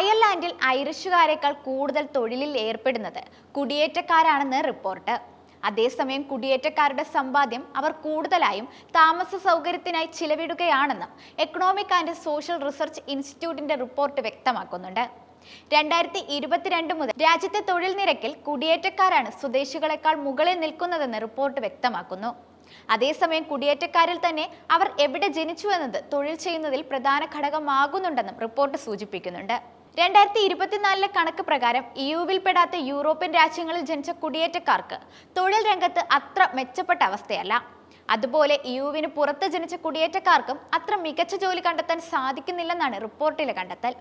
അയർലാൻഡിൽ ഐറിഷുകാരേക്കാൾ കൂടുതൽ തൊഴിലിൽ ഏർപ്പെടുന്നത് കുടിയേറ്റക്കാരാണെന്ന് റിപ്പോർട്ട്. അതേസമയം കുടിയേറ്റക്കാരുടെ സമ്പാദ്യം അവർ കൂടുതലായും താമസ സൗകര്യത്തിനായി ചിലവിടുകയാണെന്നും എക്കണോമിക് ആൻഡ് സോഷ്യൽ റിസർച്ച് ഇൻസ്റ്റിറ്റ്യൂട്ടിന്റെ റിപ്പോർട്ട് വ്യക്തമാക്കുന്നുണ്ട്. രണ്ടായിരത്തി ഇരുപത്തിരണ്ട് മുതൽ രാജ്യത്തെ തൊഴിൽ നിരക്കിൽ കുടിയേറ്റക്കാരാണ് സ്വദേശികളെക്കാൾ മുകളിൽ നിൽക്കുന്നതെന്ന് റിപ്പോർട്ട് വ്യക്തമാക്കുന്നു. അതേസമയം കുടിയേറ്റക്കാരിൽ തന്നെ അവർ എവിടെ ജനിച്ചു എന്നത് തൊഴിൽ ചെയ്യുന്നതിൽ പ്രധാന ഘടകമാകുന്നുണ്ടെന്നും റിപ്പോർട്ട് സൂചിപ്പിക്കുന്നുണ്ട്. രണ്ടായിരത്തി ഇരുപത്തിനാലിലെ കണക്ക് പ്രകാരം യുവിൽ പെടാത്ത യൂറോപ്യൻ രാജ്യങ്ങളിൽ ജനിച്ച കുടിയേറ്റക്കാർക്ക് തൊഴിൽ രംഗത്ത് അത്ര മെച്ചപ്പെട്ട അവസ്ഥയല്ല. അതുപോലെ യുവിന് പുറത്ത് ജനിച്ച കുടിയേറ്റക്കാർക്കും അത്ര മികച്ച ജോലി കണ്ടെത്താൻ സാധിക്കുന്നില്ലെന്നാണ് റിപ്പോർട്ടിലെ കണ്ടെത്തൽ.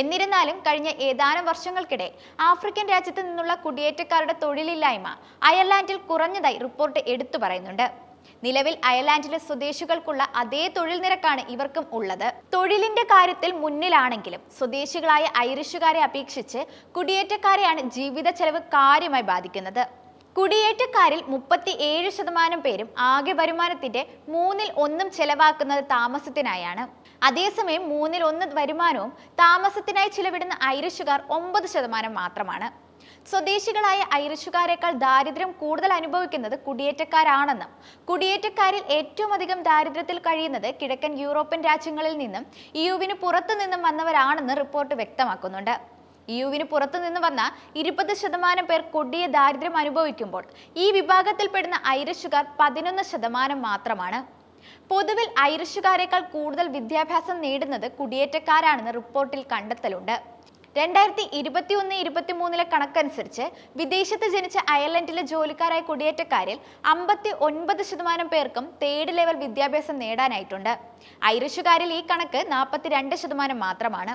എന്നിരുന്നാലും കഴിഞ്ഞ ഏതാനും വർഷങ്ങൾക്കിടെ ആഫ്രിക്കൻ രാജ്യത്ത് നിന്നുള്ള കുടിയേറ്റക്കാരുടെ തൊഴിലില്ലായ്മ അയർലാൻഡിൽ കുറഞ്ഞതായി റിപ്പോർട്ട് എടുത്തു പറയുന്നുണ്ട്. നിലവിൽ അയർലാൻഡിലെ സ്വദേശികൾക്കുള്ള അതേ തൊഴിൽ നിരക്കാണ് ഇവർക്കും ഉള്ളത്. തൊഴിലിന്റെ കാര്യത്തിൽ മുന്നിലാണെങ്കിലും സ്വദേശികളായ ഐറിഷുകാരെ അപേക്ഷിച്ച് കുടിയേറ്റക്കാരെയാണ് ജീവിത ചെലവ് കാര്യമായി ബാധിക്കുന്നത്. കുടിയേറ്റക്കാരിൽ മുപ്പത്തി ഏഴ് ശതമാനം പേരും ആകെ വരുമാനത്തിന്റെ മൂന്നിൽ ഒന്നും ചെലവാക്കുന്നത് താമസത്തിനായാണ്. അതേസമയം മൂന്നിൽ ഒന്ന് വരുമാനവും താമസത്തിനായി ചിലവിടുന്ന ഐറിഷുകാർ ഒമ്പത് ശതമാനം മാത്രമാണ്. സ്വദേശികളായ ഐറിഷുകാരെക്കാൾ ദാരിദ്ര്യം കൂടുതൽ അനുഭവിക്കുന്നത് കുടിയേറ്റക്കാരാണെന്നും കുടിയേറ്റക്കാരിൽ ഏറ്റവും അധികം ദാരിദ്ര്യത്തിൽ കഴിയുന്നത് കിഴക്കൻ യൂറോപ്യൻ രാജ്യങ്ങളിൽ നിന്നും ഇയുവിന് പുറത്തു നിന്നും വന്നവരാണെന്ന് റിപ്പോർട്ട് വ്യക്തമാക്കുന്നുണ്ട്. ഇയുവിന് പുറത്തു നിന്ന് വന്ന ഇരുപത് ശതമാനം പേർ കൊടിയ ദാരിദ്ര്യം അനുഭവിക്കുമ്പോൾ ഈ വിഭാഗത്തിൽപ്പെടുന്ന ഐറിഷുകാർ പതിനൊന്ന് ശതമാനം മാത്രമാണ്. പൊതുവിൽ ഐറിഷുകാരെക്കാൾ കൂടുതൽ വിദ്യാഭ്യാസം നേടുന്നത് കുടിയേറ്റക്കാരാണെന്ന് റിപ്പോർട്ടിൽ കണ്ടെത്തലുണ്ട്. രണ്ടായിരത്തി ഇരുപത്തി ഒന്ന് ഇരുപത്തി മൂന്നിലെ കണക്കനുസരിച്ച് വിദേശത്ത് ജനിച്ച അയർലൻഡിലെ ജോലിക്കാരായ കുടിയേറ്റക്കാരിൽ അമ്പത്തി ഒൻപത് ശതമാനം പേർക്കും തേർഡ് ലെവൽ വിദ്യാഭ്യാസം നേടാനായിട്ടുണ്ട്. ഐറിഷുകാരിൽ ഈ കണക്ക് നാൽപ്പത്തിരണ്ട് ശതമാനം മാത്രമാണ്.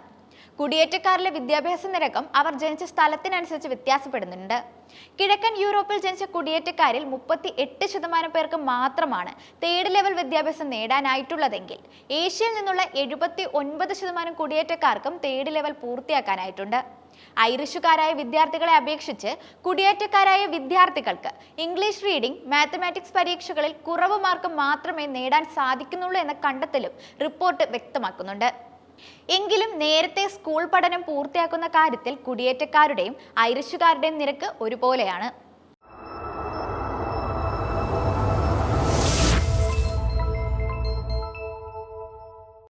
കുടിയേറ്റക്കാരിലെ വിദ്യാഭ്യാസ നിരക്കും അവർ ജനിച്ച സ്ഥലത്തിനനുസരിച്ച് വ്യത്യാസപ്പെടുന്നുണ്ട്. കിഴക്കൻ യൂറോപ്പിൽ ജനിച്ച കുടിയേറ്റക്കാരിൽ മുപ്പത്തി എട്ട് ശതമാനം പേർക്ക് മാത്രമാണ് തേർഡ് ലെവൽ വിദ്യാഭ്യാസം നേടാനായിട്ടുള്ളതെങ്കിൽ ഏഷ്യയിൽ നിന്നുള്ള എഴുപത്തി ഒൻപത് ശതമാനം കുടിയേറ്റക്കാർക്കും തേർഡ് ലെവൽ പൂർത്തിയാക്കാനായിട്ടുണ്ട്. ഐറിഷുകാരായ വിദ്യാർത്ഥികളെ അപേക്ഷിച്ച് കുടിയേറ്റക്കാരായ വിദ്യാർത്ഥികൾക്ക് ഇംഗ്ലീഷ് റീഡിംഗ് മാത്തമാറ്റിക്സ് പരീക്ഷകളിൽ കുറവ് മാർക്ക് മാത്രമേ നേടാൻ സാധിക്കുന്നുള്ളൂ എന്ന കണ്ടെത്തലും റിപ്പോർട്ട് വ്യക്തമാക്കുന്നുണ്ട്. എങ്കിലും നേരത്തെ സ്കൂൾ പഠനം പൂർത്തിയാക്കുന്ന കാര്യത്തിൽ കുടിയേറ്റക്കാരുടെയും ഐറിഷുകാരുടെയും നിരക്ക് ഒരുപോലെയാണ്.